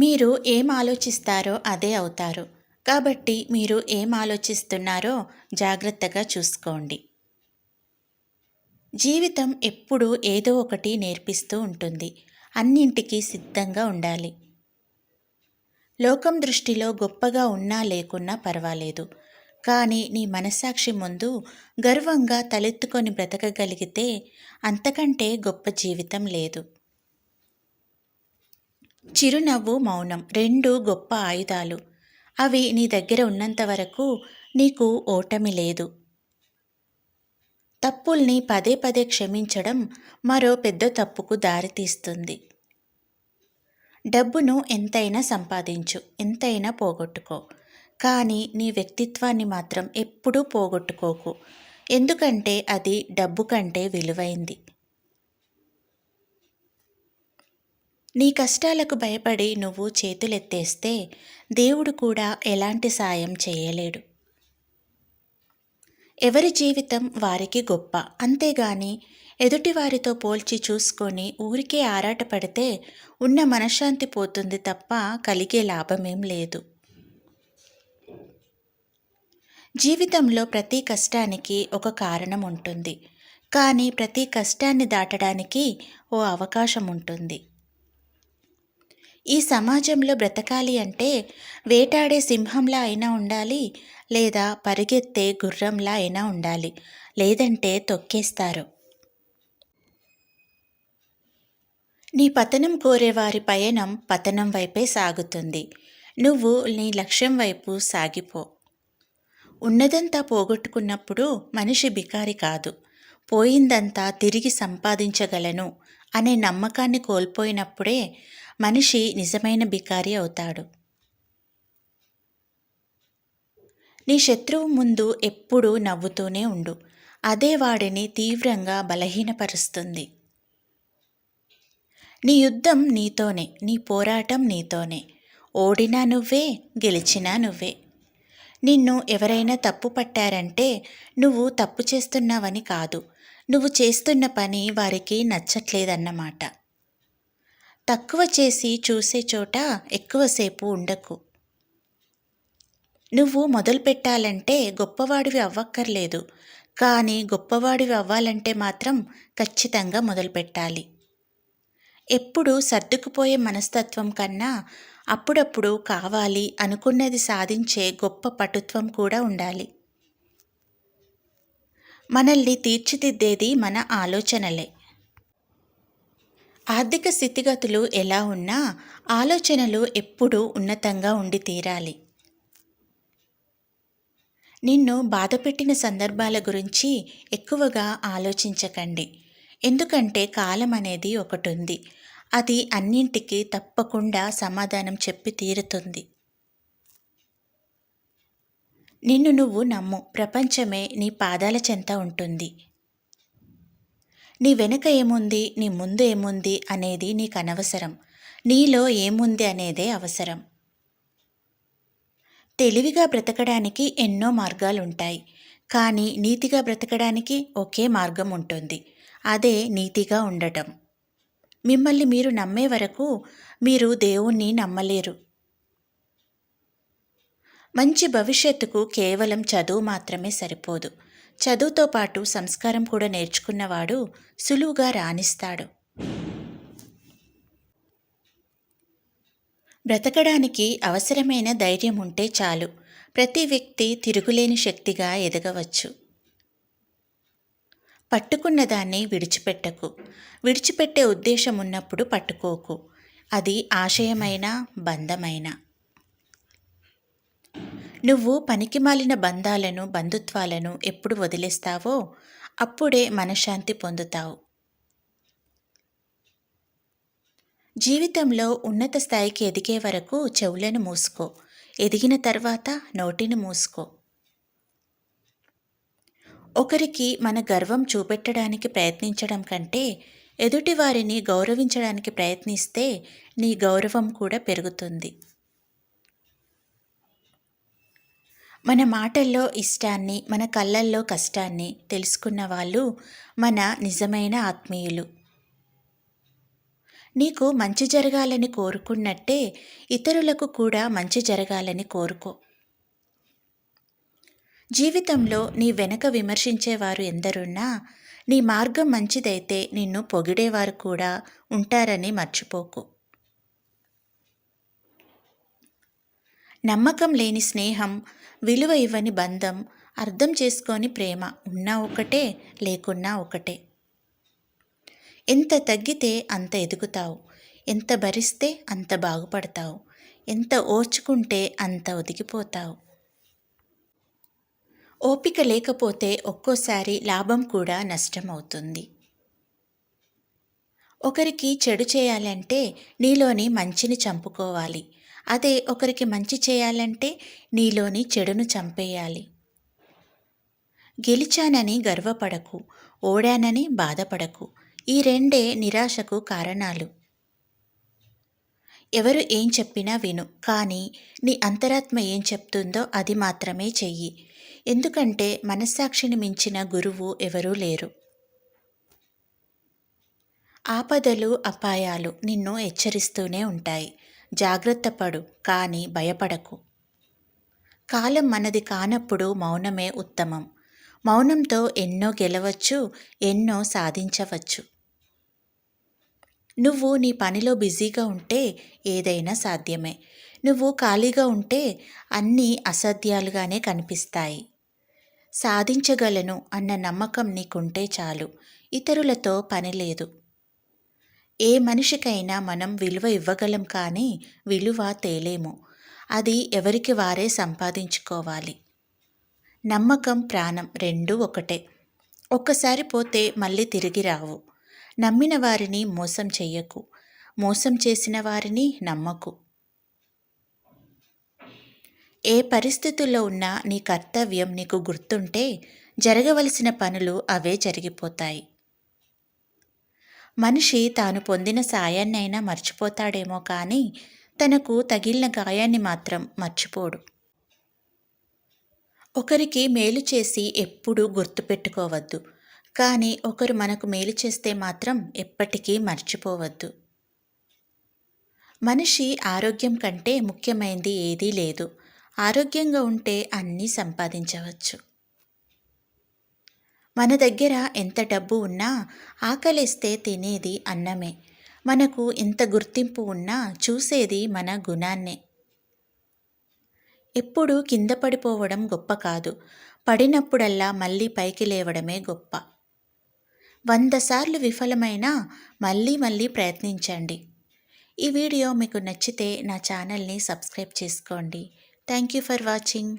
మీరు ఏం ఆలోచిస్తారో అదే అవుతారు. కాబట్టి మీరు ఏం ఆలోచిస్తున్నారో జాగ్రత్తగా చూసుకోండి. జీవితం ఎప్పుడూ ఏదో ఒకటి నేర్పిస్తూ ఉంటుంది. అన్నింటికీ సిద్ధంగా ఉండాలి. లోకం దృష్టిలో గొప్పగా ఉన్నా లేకున్నా పర్వాలేదు. కానీ నీ మనస్సాక్షి ముందు గర్వంగా తలెత్తుకొని బ్రతకగలిగితే అంతకంటే గొప్ప జీవితం లేదు. చిరునవ్వు మౌనం రెండు గొప్ప ఆయుధాలు. అవి నీ దగ్గర ఉన్నంత వరకు నీకు ఓటమి లేదు. తప్పుల్ని పదే పదే క్షమించడం మరో పెద్ద తప్పుకు దారితీస్తుంది. డబ్బును ఎంతైనా సంపాదించు ఎంతైనా పోగొట్టుకో. కానీ నీ వ్యక్తిత్వాన్ని మాత్రం ఎప్పుడూ పోగొట్టుకోకు. ఎందుకంటే అది డబ్బు కంటే విలువైంది. నీ కష్టాలకు భయపడి నువ్వు చేతులెత్తేస్తే దేవుడు కూడా ఎలాంటి సాయం చేయలేడు. ఎవరి జీవితం వారికి గొప్ప. అంతేగాని ఎదుటివారితో పోల్చి చూసుకొని ఊరికే ఆరాటపడితే ఉన్న మనశ్శాంతి పోతుంది తప్ప కలిగే లాభమేం లేదు. జీవితంలో ప్రతి కష్టానికి ఒక కారణం ఉంటుంది. కానీ ప్రతి కష్టాన్ని దాటడానికి ఓ అవకాశం ఉంటుంది. ఈ సమాజంలో బ్రతకాలి అంటే వేటాడే సింహంలా అయినా ఉండాలి లేదా పరిగెత్తే గుర్రంలా అయినా ఉండాలి లేదంటే తొక్కేస్తారు. నీ పతనం కోరేవారి పయనం పతనం వైపే సాగుతుంది. నువ్వు నీ లక్ష్యం వైపు సాగిపో. ఉన్నదంతా పోగొట్టుకున్నప్పుడు మనిషి బికారి కాదు. పోయిందంతా తిరిగి సంపాదించగలను అనే నమ్మకాన్ని కోల్పోయినప్పుడే మనిషి నిజమైన బికారి అవుతాడు. నీ శత్రువు ముందు ఎప్పుడూ నవ్వుతూనే ఉండు. అదే వాడిని తీవ్రంగా బలహీనపరుస్తుంది. నీ యుద్ధం నీతోనే నీ పోరాటం నీతోనే. ఓడినా నువ్వే గెలిచినా నువ్వే. నిన్ను ఎవరైనా తప్పు పట్టారంటే నువ్వు తప్పు చేస్తున్నావని కాదు. నువ్వు చేస్తున్న పని వారికి నచ్చట్లేదన్నమాట. తక్కువ చేసి చూసే చోట ఎక్కువసేపు ఉండకు. నువ్వు మొదలు పెట్టాలంటే గొప్పవాడివి అవ్వక్కర్లేదు. కానీ గొప్పవాడివి అవ్వాలంటే మాత్రం ఖచ్చితంగా మొదలు పెట్టాలి ఎప్పుడు సర్దుకుపోయే మనస్తత్వం కన్నా అప్పుడప్పుడు కావాలి అనుకున్నది సాధించే గొప్ప పటుత్వం కూడా ఉండాలి. మనల్ని తీర్చిదిద్దేది మన ఆలోచనలే. ఆర్థిక స్థితిగతులు ఎలా ఉన్నా ఆలోచనలు ఎప్పుడూ ఉన్నతంగా ఉండి తీరాలి. నిన్ను బాధపెట్టిన సందర్భాల గురించి ఎక్కువగా ఆలోచించకండి. ఎందుకంటే కాలం అనేది ఒకటి ఉంది అది అన్నింటికి తప్పకుండా సమాధానం చెప్పి తీరుతుంది. నిన్ను నువ్వు నమ్ము. ప్రపంచమే నీ పాదాల చెంత ఉంటుంది. నీ వెనుక ఏముంది? నీ ముందు ఏముంది? అనేది నీకు అనవసరం. నీలో ఏముంది అనేదే అవసరం. తెలివిగా బ్రతకడానికి ఎన్నో మార్గాలుంటాయి. కానీ నీతిగా బ్రతకడానికి ఒకే మార్గం ఉంటుంది. అదే నీతిగా ఉండటం. మిమ్మల్ని మీరు నమ్మే వరకు మీరు దేవుణ్ణి నమ్మలేరు. మంచి భవిష్యత్తుకు కేవలం చదువు మాత్రమే సరిపోదు. చదువుతో పాటు సంస్కారం కూడా నేర్చుకున్నవాడు సులువుగా రాణిస్తాడు. బ్రతకడానికి అవసరమైన ధైర్యం ఉంటే చాలు. ప్రతి వ్యక్తి తిరుగులేని శక్తిగా ఎదగవచ్చు. పట్టుకున్న దాన్ని విడిచిపెట్టకు. విడిచిపెట్టే ఉద్దేశం ఉన్నప్పుడు పట్టుకోకు. అది ఆశయమైన బంధమైన. నువ్వు పనికిమాలిన బంధాలను బంధుత్వాలను ఎప్పుడు వదిలేస్తావో అప్పుడే మనశ్శాంతి పొందుతావు. జీవితంలో ఉన్నత స్థాయికి ఎదిగే వరకు చెవులను మూసుకో. ఎదిగిన తర్వాత నోటిని మూసుకో. ఒకరికి మన గర్వం చూపెట్టడానికి ప్రయత్నించడం కంటే ఎదుటివారిని గౌరవించడానికి ప్రయత్నిస్తే నీ గౌరవం కూడా పెరుగుతుంది. మన మాటల్లో ఇష్టాన్ని మన కళ్ళల్లో కష్టాన్ని తెలుసుకున్న వాళ్ళు మన నిజమైన ఆత్మీయులు. నీకు మంచి జరగాలని కోరుకున్నట్టే ఇతరులకు కూడా మంచి జరగాలని కోరుకో. జీవితంలో నీ వెనక విమర్శించేవారు ఎందరున్నా నీ మార్గం మంచిదైతే నిన్ను పొగిడేవారు కూడా ఉంటారని మర్చిపోకు. నమ్మకం లేని స్నేహం విలువ ఇవ్వని బంధం అర్థం చేసుకొని ప్రేమ ఉన్నా ఒకటే లేకున్నా ఒకటే. ఎంత తగ్గితే అంత ఎదుగుతావు. ఎంత భరిస్తే అంత బాగుపడతావు. ఎంత ఓర్చుకుంటే అంత ఒదిగిపోతావు. ఓపిక లేకపోతే ఒక్కోసారి లాభం కూడా నష్టమవుతుంది. ఒకరికి చెడు చేయాలంటే నీలోని మంచిని చంపుకోవాలి. అదే ఒకరికి మంచి చేయాలంటే నీలోని చెడును చంపేయాలి. గెలిచానని గర్వపడకు ఓడానని బాధపడకు ఈ రెండే నిరాశకు కారణాలు. ఎవరు ఏం చెప్పినా విను కానీ నీ అంతరాత్మ ఏం చెప్తుందో అది మాత్రమే చెయ్యి. ఎందుకంటే మనస్సాక్షిని మించిన గురువు ఎవరూ లేరు. ఆపదలు అపాయాలు నిన్ను హెచ్చరిస్తూనే ఉంటాయి. జాగ్రత్త పడు కానీ భయపడకు. కాలం మనది కానప్పుడు మౌనమే ఉత్తమం. మౌనంతో ఎన్నో గెలవచ్చు ఎన్నో సాధించవచ్చు. నువ్వు నీ పనిలో బిజీగా ఉంటే ఏదైనా సాధ్యమే. నువ్వు ఖాళీగా ఉంటే అన్నీ అసాధ్యాలుగానే కనిపిస్తాయి. సాధించగలను అన్న నమ్మకం నీకుంటే చాలు. ఇతరులతో పని లేదు. ఏ మనిషికైనా మనం విలువ ఇవ్వగలం కానీ విలువ తేలేము. అది ఎవరికి వారే సంపాదించుకోవాలి. నమ్మకం ప్రాణం రెండూ ఒకటే. ఒక్కసారి పోతే మళ్ళీ తిరిగి రావు. నమ్మిన వారిని మోసం చెయ్యకు. మోసం చేసిన వారిని నమ్మకు. ఏ పరిస్థితుల్లో ఉన్నా నీ కర్తవ్యం నీకు గుర్తుంటే జరగవలసిన పనులు అవే జరిగిపోతాయి. మనిషి తాను పొందిన సాయాన్నైనా మర్చిపోతాడేమో కానీ తనకు తగిలిన గాయాన్ని మాత్రం మర్చిపోడు. ఒకరికి మేలు చేసి ఎప్పుడూ గుర్తుపెట్టుకోవద్దు కానీ ఒకరు మనకు మేలు చేస్తే మాత్రం ఎప్పటికీ మర్చిపోవద్దు. మనిషి ఆరోగ్యం కంటే ముఖ్యమైనది ఏదీ లేదు. ఆరోగ్యంగా ఉంటే అన్నీ సంపాదించవచ్చు. మన దగ్గర ఎంత డబ్బు ఉన్నా ఆకలిస్తే తినేది అన్నమే. మనకు ఎంత గుర్తింపు ఉన్నా చూసేది మన గుణాన్నే. ఎప్పుడు కింద పడిపోవడం గొప్ప కాదు. పడినప్పుడల్లా మళ్ళీ పైకి లేవడమే గొప్ప. వంద సార్లు విఫలమైనా మళ్ళీ మళ్ళీ ప్రయత్నించండి. ఈ వీడియో మీకు నచ్చితే నా ఛానల్ని సబ్స్క్రైబ్ చేసుకోండి. Thank you for watching.